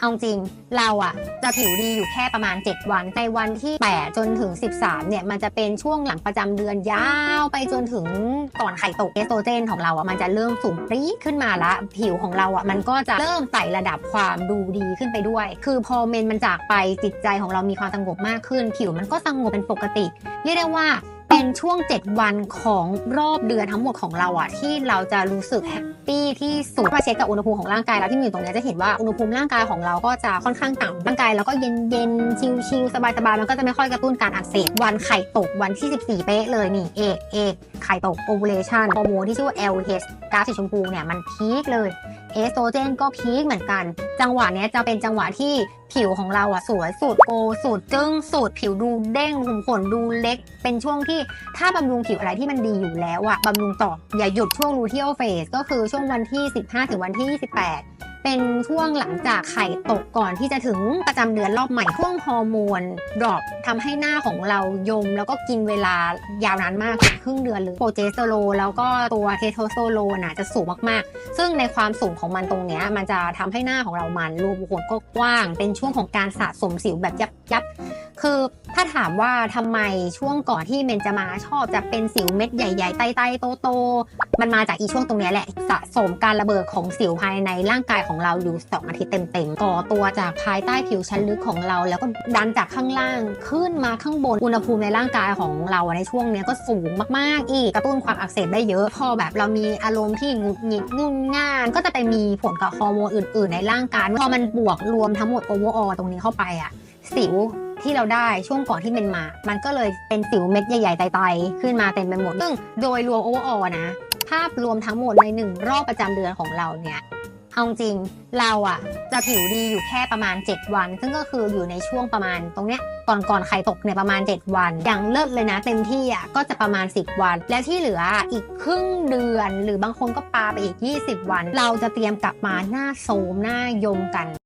เอาจริงเราอะจะผิวดีอยู่แค่ประมาณ 7 วันในวันที่ 8 จนถึง 13 เนี่ย มันจะเป็นช่วงหลังประจำเดือนยาวไปจนถึงก่อนไข่ตกเอสโตรเจนของเราอะมันจะเริ่มสูงปรี๊ดขึ้นมาละ ผิวของเราอะมันก็จะเริ่มไต่ระดับความดูดีขึ้นไปด้วย คือพอเมนมันจากไปจิตใจของเรามีความสงบมากขึ้น ผิวมันก็สงบเป็นปกติ เรียกได้ว่า เป็นช่วง 7 วันของรอบเดือนทั้งหมดของเราอะที่เราจะรู้สึกแฮปปี้ที่สุดมาเช็คกับอุณหภูมิของร่างกายเราที่มีอยู่ตรงนี้จะเห็นว่าอุณหภูมิร่างกายของเราก็จะค่อนข้างต่ำร่างกายเราก็เย็นเย็นๆชิลๆสบายๆมันก็จะไม่ค่อยกระตุ้นการอักเสบวันไข่ตกวันที่ 14 เป๊ะเลยนี่เอกเอกไข่ตก ovulation ฮอร์โมนที่ชื่อว่า LH กราฟสีชมพูเนี่ยมันพีคเลยเอสโตรเจนก็พีคเหมือนกัน จังหวะนี้จะเป็นจังหวะที่ผิวของเราอะสวยสุดโกสุดจึ้งสุดผิวดูเด้งขุมขนดูเล็ก เป็นช่วงที่ถ้าบำรุงผิวอะไรที่มันดีอยู่แล้วอะบำรุงต่ออย่าหยุดช่วงรูเทียลเฟสก็คือช่วงวันที่ 15 ถึงวันที่ 28 เป็นช่วงหลังจากไข่ตกก่อนที่จะถึงประจำเดือนรอบใหม่ช่วงฮอร์โมนดรอปทำให้หน้าของเรายม แล้วก็กินเวลายาวนานมากเกือบครึ่งเดือนเลยโปรเจสเตอโรแล้วก็ตัวเทโทสเตอโรน่ะจะสูงมากๆ ซึ่งในความสูงของมันตรงเนี้ยมันจะทำให้หน้าของเรามันรูขุมขนก็กว้าง เป็นช่วงของการสะสมสิวแบบยับยับ คือถ้าถามว่าทำไมช่วงก่อนที่เมนจะมาชอบจะเป็นสิวเม็ดใหญ่ๆไตๆโตๆมันมาจากอีช่วงตรงนี้แหละสะสมการระเบิดของสิวภายในร่างกายของเราอยู่ 2 อาทิตย์เต็มๆก่อตัวจากภายใต้ผิวชั้นลึกของเรา แล้วก็ดันจากข้างล่างขึ้นมาข้างบนอุณหภูมิในร่างกายของเราในช่วงนี้ก็สูงมากๆอีกกระตุ้นความอักเสบได้เยอะพอแบบเรามีอารมณ์ที่งุดหงิดงุนง่าน ก็จะไปมีผลกับฮอร์โมนอื่น ๆ ในร่างกายพอมันบวกรวมทั้งหมดโอเวอร์ออตรงนี้เข้าไปอะสิว ที่เราได้ช่วงก่อนที่เป็นมา มันก็เลยเป็นสิวเม็ดใหญ่ๆไตๆขึ้นมาเต็มไปหมด ซึ่งโดยรวมโอเวอร์ออนะ ภาพรวมทั้งหมดในหนึ่งรอบประจำเดือนของเราเนี่ยเอาจริงเราอะจะผิวดีอยู่แค่ประมาณ 7 วัน ซึ่งก็คืออยู่ในช่วงประมาณตรงเนี้ยก่อนก่อนไข่ตกเนี่ยประมาณ 7 วัน อย่างเลิศเลยนะเต็มที่อะก็จะประมาณ 10 วัน แล้วที่เหลืออีกครึ่งเดือน หรือบางคนก็ปาไปอีก 20 วัน เราจะเตรียมกลับมาหน้าโสมหน้ายมกัน